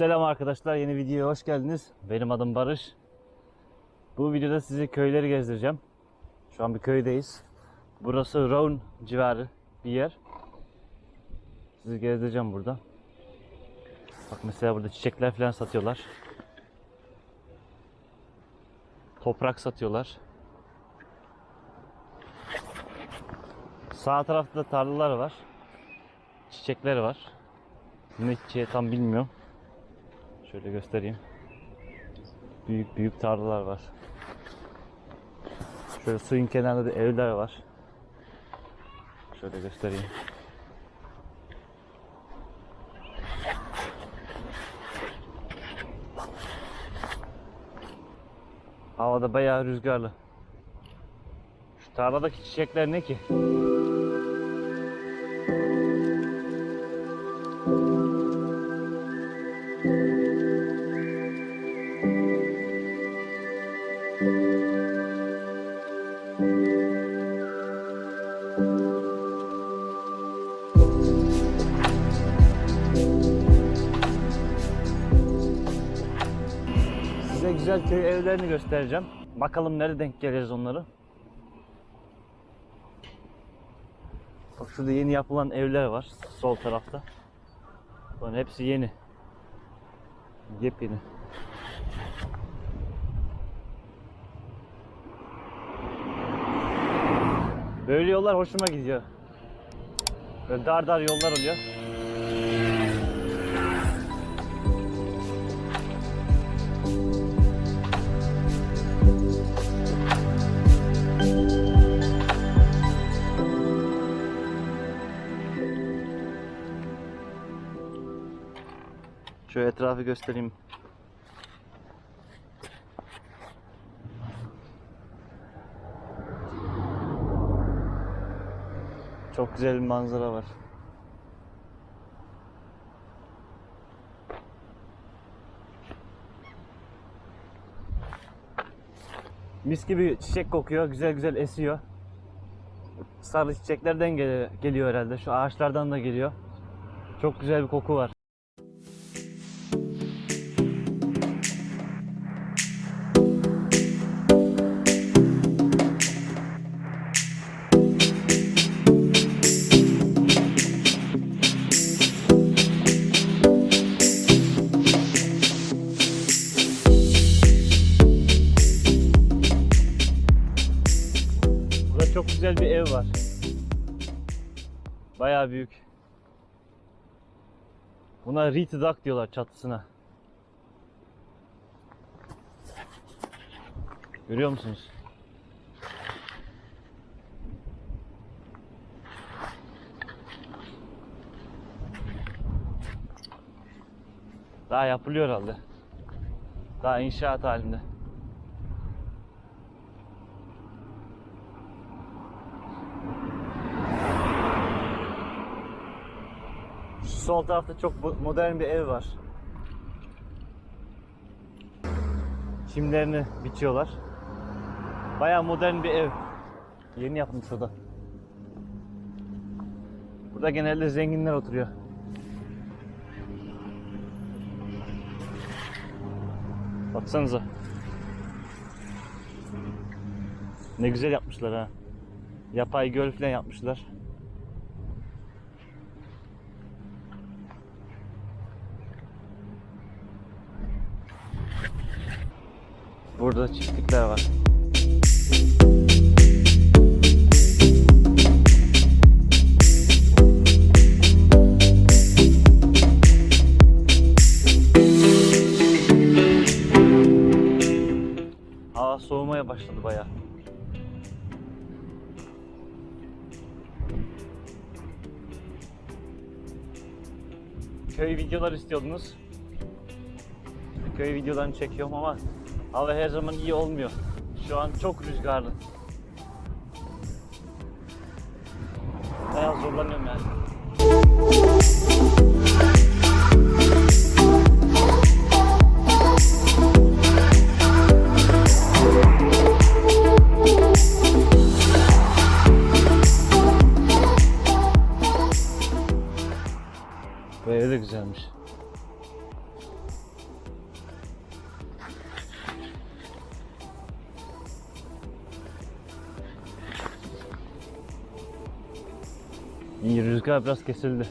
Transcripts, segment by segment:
Selam arkadaşlar yeni videoya hoş geldiniz. Benim adım Barış. Bu videoda sizi köyleri gezdireceğim. Şu an bir köydeyiz. Burası Rouen civarı bir yer. Sizi gezdireceğim burada. Bak mesela burada çiçekler falan satıyorlar. Toprak satıyorlar. Sağ tarafta da tarlalar var. Çiçekler var. Ne çiçeği tam bilmiyorum. Şöyle göstereyim. Büyük büyük tarlalar var. Şöyle suyun kenarında da evler var. Şöyle göstereyim. Havada bayağı rüzgarlı. Şu tarladaki çiçekler ne ki? Size güzel köy evlerini göstereceğim. Bakalım nerede denk geliriz onları. Bak şurada yeni yapılan evler var sol tarafta. Bunların hepsi yeni. Yepyeni. Böyle yollar hoşuma gidiyor. Böyle dar dar yollar oluyor. Şöyle etrafı göstereyim. Çok güzel bir manzara var. Mis gibi çiçek kokuyor, güzel güzel esiyor. Sarı çiçeklerden gel- geliyor herhalde. Şu ağaçlardan da geliyor. Çok güzel bir koku var. Çok güzel bir ev var. Bayağı büyük. Buna Rieti Dak diyorlar çatısına. Görüyor musunuz? Daha yapılıyor herhalde. Daha inşaat halinde. Şu sol tarafta çok modern bir ev var. Çimlerini biçiyorlar. Baya modern bir ev. Yeni yapılmış o da. Burada genelde zenginler oturuyor. Baksanıza. Ne güzel yapmışlar ha. Yapay göl falan yapmışlar. Burada çiftlikler var. Hava soğumaya başladı bayağı. Köy videolar istiyordunuz. Köy videolarını çekiyorum ama hava her zaman iyi olmuyor. Şu an çok rüzgarlı. Bayağı zorlanıyorum yani. De güzelmiş. Rüzgar biraz kesildi.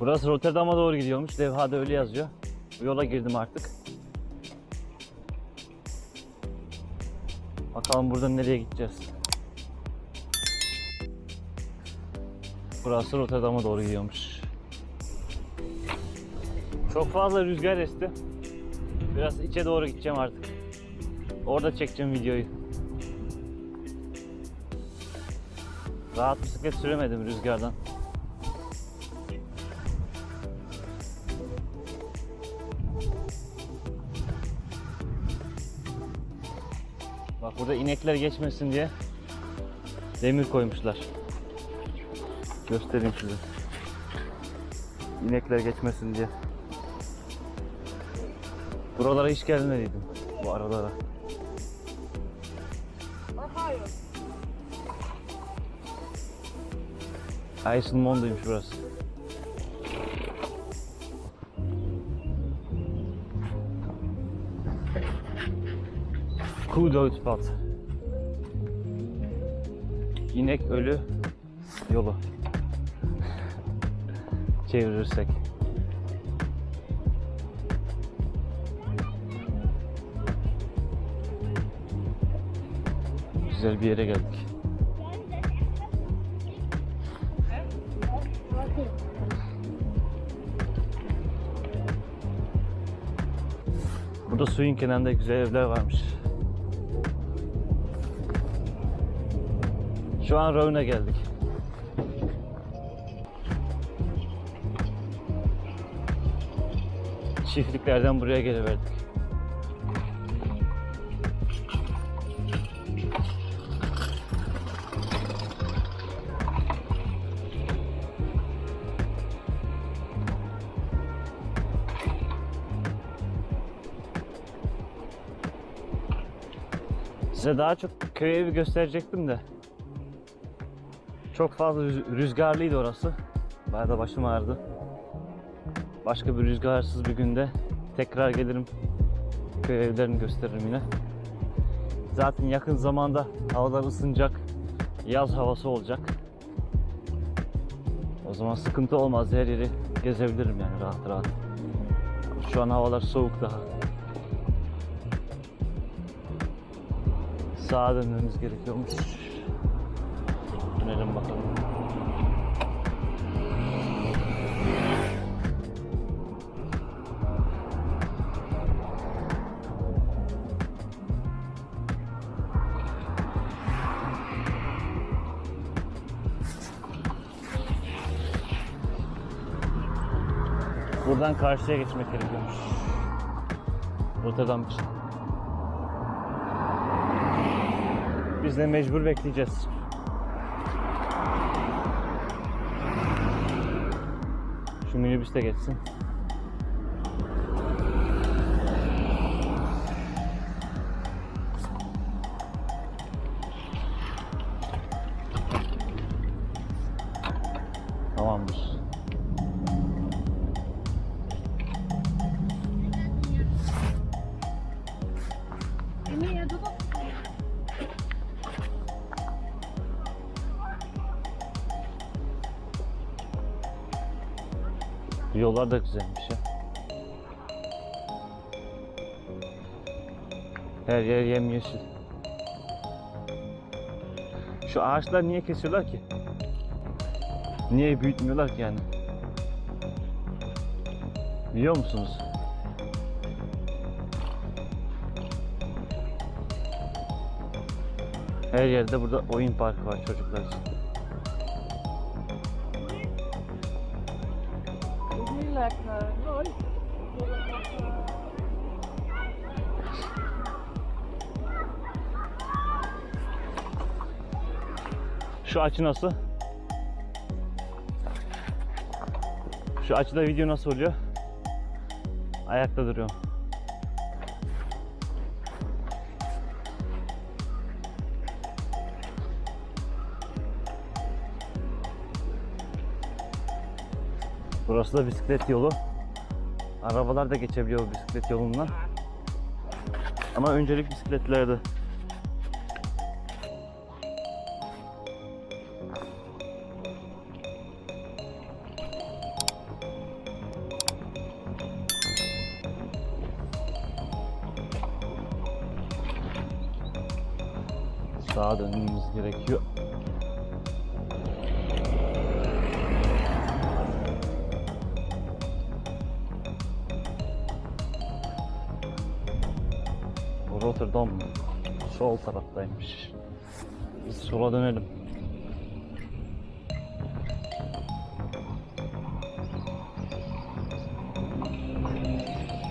Burası Rotterdam'a doğru gidiyormuş. Levhada öyle yazıyor. Yola girdim artık. Bakalım buradan nereye gideceğiz. Burası Rotterdam'a doğru gidiyormuş. Çok fazla rüzgar esti. Biraz içe doğru gideceğim artık. Orada çekeceğim videoyu. Rahat bisiklet süremedim rüzgardan. Bak burada inekler geçmesin diye demir koymuşlar. Göstereyim size. İnekler geçmesin diye. Buralara hiç gelmediydim. Bu aralara. Eisenmonde'ymuş burası. Kudoutpad. İnek ölü yolu. Çevirirsek. Güzel bir yere geldik. Burada suyun kenarında güzel evler varmış. Şu an Röwn'e geldik. Çiftliklerden buraya geliverdik. Size daha çok köy evi gösterecektim de çok fazla rüz- rüzgarlıydı orası. Bayağı da başım ağrıdı. Başka bir rüzgarsız bir günde tekrar gelirim. Köy evlerini gösteririm yine. Zaten yakın zamanda havalar ısınacak. Yaz havası olacak. O zaman sıkıntı olmaz. Her yeri gezebilirim yani rahat rahat. Şu an havalar soğuk daha. Sağa dönmemiz gerekiyormuş. Dönelim bakalım. Buradan karşıya geçmek gerekiyormuş. Rotterdam için. Biz de mecbur bekleyeceğiz. Şu minibüs de geçsin. Yollar da güzelmiş ya. Her yer yemyeşil. Şu ağaçlar niye kesiyorlar ki? Niye büyütmüyorlar ki yani? Biliyor musunuz? Her yerde burada oyun parkı var çocuklar için. Şu açı nasıl? Şu açıda video nasıl oluyor? Ayakta duruyorum. Burası da bisiklet yolu. Arabalar da geçebiliyor bisiklet yolundan. Ama öncelik bisikletlerde. Sağa dönmemiz gerekiyor. Rotterdam sol taraftaymış. Biz sola dönelim.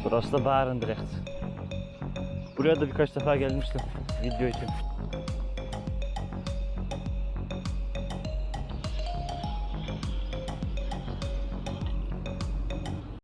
Burası da Barendrecht. Buraya da birkaç defa gelmiştim video için.